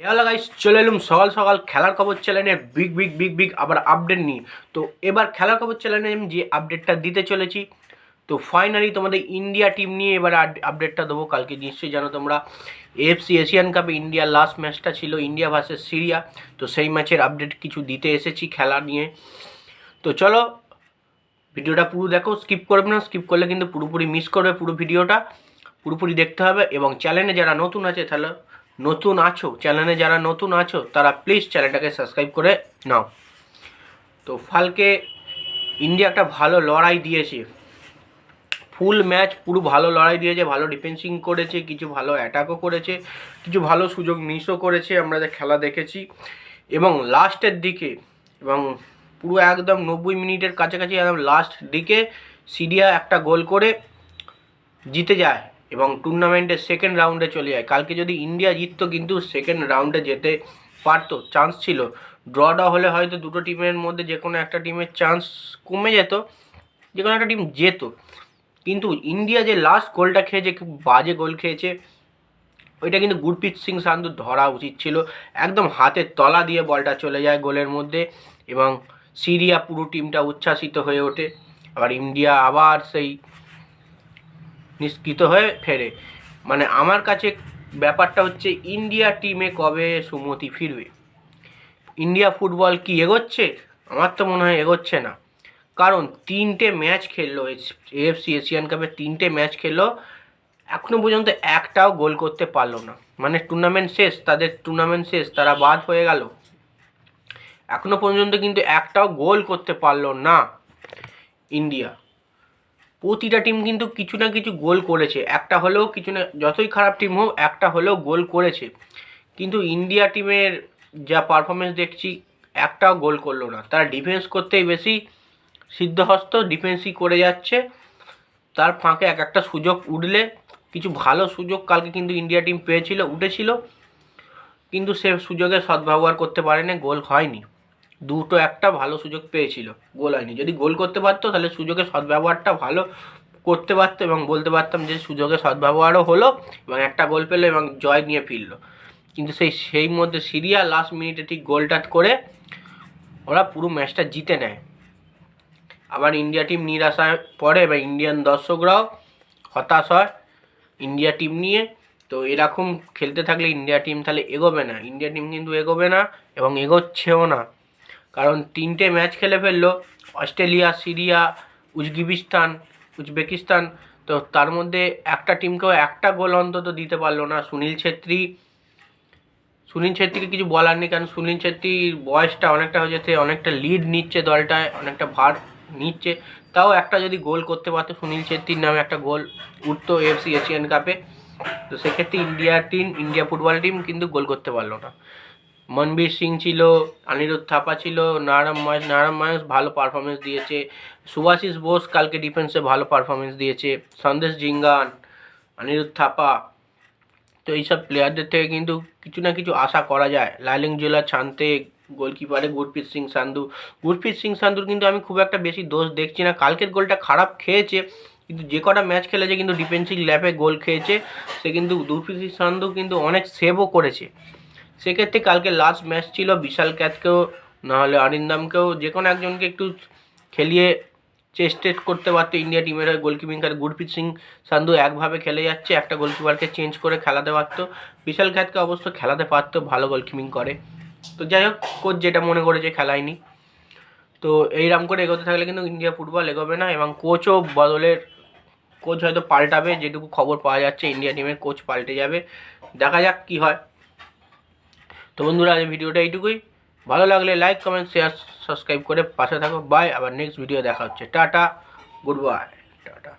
Hello guys, চলে এলুম সকাল সকাল খেলার খবর চ্যানেলের বিগ বিগ বিগ বিগ আবার আপডেট নিয়ে। তো এবার খেলার খবর চ্যানেলে আমি যে আপডেটটা দিতে চলেছি, তো ফাইনালি তোমাদের ইন্ডিয়া টিম নিয়ে এবার আপডেটটা দেবো। কালকে নিশ্চয়ই জানো তোমরা এফসি এশিয়ান কাপে ইন্ডিয়ার লাস্ট ম্যাচটা ছিল ইন্ডিয়া ভার্সেস সিরিয়া তো সেই ম্যাচের আপডেট কিছু দিতে এসেছি খেলা নিয়ে। তো চলো ভিডিওটা পুরো দেখো স্কিপ করবে না স্কিপ করলে কিন্তু পুরোপুরি মিস করবে পুরো ভিডিওটা পুরোপুরি দেখতে হবে এবং চ্যানেলে যারা নতুন আছে তাহলে নতুন আছো চ্যানেলে যারা নতুন আছো, তারা প্লিজ চ্যানেলটাকে সাবস্ক্রাইব করে নাও। তো ফালকে ইন্ডিয়া একটা ভালো লড়াই দিয়েছে। ফুল ম্যাচ পুরো ভালো লড়াই দিয়েছে, ভালো ডিফেন্সিং করেছে, কিছু ভালো অ্যাটাকও করেছে, কিছু ভালো সুযোগ মিসও করেছে, আমরা যে খেলা দেখেছি। এবং লাস্টের দিকে, এবং পুরো একদম নব্বই মিনিটের কাছাকাছি একদম লাস্ট দিকে সিরিয়া একটা গোল করে জিতে যায়। এবং টুর্নামেন্টের সেকেন্ড রাউন্ডে চলে যায়। কালকে যদি ইন্ডিয়া জিততো কিন্তু সেকেন্ড রাউন্ডে যেতে পারতো চান্স ছিল। ড্র ড্রটা হলে হয়তো দুটো টিমের মধ্যে যে কোনো একটা টিমের চান্স কমে যেত যে কোনো একটা টিম যেত কিন্তু ইন্ডিয়া যে লাস্ট গোলটা খেয়েছে, খুব বাজে গোল খেয়েছে, ওইটা কিন্তু গুরপ্রীত সিং সান্ধু ধরা উচিত ছিল। একদম হাতের তলা দিয়ে বলটা চলে যায় গোলের মধ্যে এবং সিরিয়া পুরো টিমটা উচ্ছ্বাসিত হয়ে ওঠে। আবার ইন্ডিয়া আবার সেই নিষ্কৃত হয়ে ফেরে। মানে আমার কাছে ব্যাপারটা হচ্ছে ইন্ডিয়া টিমে কবে সুমতি ফিরবে? ইন্ডিয়া ফুটবল কি এগোচ্ছে? আমার তো মনে হয় এগোচ্ছে না। কারণ তিনটে ম্যাচ খেললো এএফসি, এশিয়ান কাপে তিনটে ম্যাচ খেললো। এখনও পর্যন্ত একটাও গোল করতে পারল না। মানে টুর্নামেন্ট শেষ, তাদের টুর্নামেন্ট শেষ, তারা বাদ হয়ে গেল। এখনও পর্যন্ত কিন্তু একটাও গোল করতে পারল না ইন্ডিয়া। প্রতিটা টিম কিন্তু কিছু না কিছু গোল করেছে। একটা হলেও কিছু না, যতই খারাপ টিম হোক, একটা হলেও গোল করেছে। কিন্তু ইন্ডিয়া টিমের যা পারফরমেন্স দেখছি, একটাও গোল করল না। তারা ডিফেন্স করতেই বেশি সিদ্ধহস্ত ডিফেন্সই করে যাচ্ছে। তার ফাঁকে এক একটা সুযোগ উঠলে, কিছু ভালো সুযোগ কালকে কিন্তু ইন্ডিয়া টিম পেয়েছিল, উঠেছিল। কিন্তু সে সুযোগে সদ্ব্যবহার করতে পারেনি, গোল হয়নি। দুটো একটা ভালো সুযোগ পেয়েছিল গোল হয়নি। যদি গোল করতে পারতো, তাহলে সুযোগের সদ্ব্যবহারটা ভালো করতে পারতো এবং বলতে পারতাম যে সুযোগের সদ্ব্যবহারও হলো এবং একটা গোল পেল এবং জয় নিয়ে ফিরলো। কিন্তু সেই সেই মধ্যে সিরিয়া লাস্ট মিনিটে ঠিক গোলটা করে ওরা পুরো ম্যাচটা জিতে নেয়। আবার ইন্ডিয়া টিম নিরাশায় পড়ে বা ইন্ডিয়ান দর্শকরাও হতাশ হয় ইন্ডিয়া টিম নিয়ে। তো এরকম খেলতে থাকলে ইন্ডিয়া টিম তাহলে এগোবে না। ইন্ডিয়া টিম কিন্তু এগোবে না এবং এগোচ্ছেও না। কারণ তিনটে ম্যাচ খেলে ফেলল অস্ট্রেলিয়া, সিরিয়া, উজবেকিস্তান উজবেকিস্তান। তো তার মধ্যে একটা টিমকেও একটা গোল অন্তত দিতে পারল না সুনীল ছেত্রী। সুনীল ছেত্রীকে কিছু বলার নেই, কারণ সুনীল ছেত্রীর বয়সটা অনেকটা হয়ে যেতে, অনেকটা লিড নিচ্ছে দলটায়, অনেকটা ভার নিচ্ছে। তাও একটা যদি গোল করতে পারতো সুনীল ছেত্রীর নামে একটা গোল উঠতো এফসি এশিয়ান কাপে তো সেক্ষেত্রে India team India football team কিন্তু গোল করতে পারল না। মনবীর সিং ছিল, অনিরুদ্ধ থাপা ছিল নারাম মহেশ নারাম মহেশ ভালো পারফরমেন্স দিয়েছে, সুভাশিস বোস কালকে ডিফেন্সে ভালো পারফরমেন্স দিয়েছে, সন্দেশ জিঙ্গান, অনিরুদ্ধ থাপা। তো এইসব প্লেয়ারদের থেকে কিন্তু কিছু না কিছু আশা করা যায়। লালিং জেলা ছানতে গোলকিপারে গুরপ্রীত সিং সান্ধু। গুরপ্রীত সিং সান্ধুর কিন্তু আমি খুব একটা বেশি দোষ দেখছি না। কালকের গোলটা খারাপ খেয়েছে, কিন্তু যে কটা ম্যাচ খেলেছে কিন্তু ডিফেন্সিভ ল্যাপে গোল খেয়েছে। সে কিন্তু গুরপ্রীত সিং সান্ধু কিন্তু অনেক সেভও করেছে। সেক্ষেত্রে কালকে লাস্ট ম্যাচ ছিল বিশাল ক্যাতকেও নাহলে অরিন্দামকেও যে কোনো একজনকে একটু খেলিয়ে চেস্টেড করতে পারতো ইন্ডিয়া টিমের হয়ে। গোলকিপিং করে গুরপ্রীত সিং সান্ধু একভাবে খেলে যাচ্ছে, একটা গোলকিপারকে চেঞ্জ করে খেলাতে পারতো। বিশাল খ্যাতকে অবশ্য খেলাতে পারতো, ভালো গোলকিপিং করে। তো যাই হোক কোচ যেটা মনে করেছে খেলায়নি। তো এইরকম করে এগোতে থাকলে কিন্তু ইন্ডিয়া ফুটবল এগোবে না এবং কোচও বদলের কোচ হয়তো পাল্টাবে, যেটুকু খবর পাওয়া যাচ্ছে ইন্ডিয়া টিমের কোচ পাল্টে যাবে। দেখা যাক কী হয়। তো বন্ধুরা, আজ ভিডিওটা এইটুকুই। ভালো লাগলে লাইক কমেন্ট শেয়ার সাবস্ক্রাইব করে পাশে থাকো। বাই আবার নেক্সট ভিডিও দেখা হচ্ছে। টাটা গুড বাই টাটা।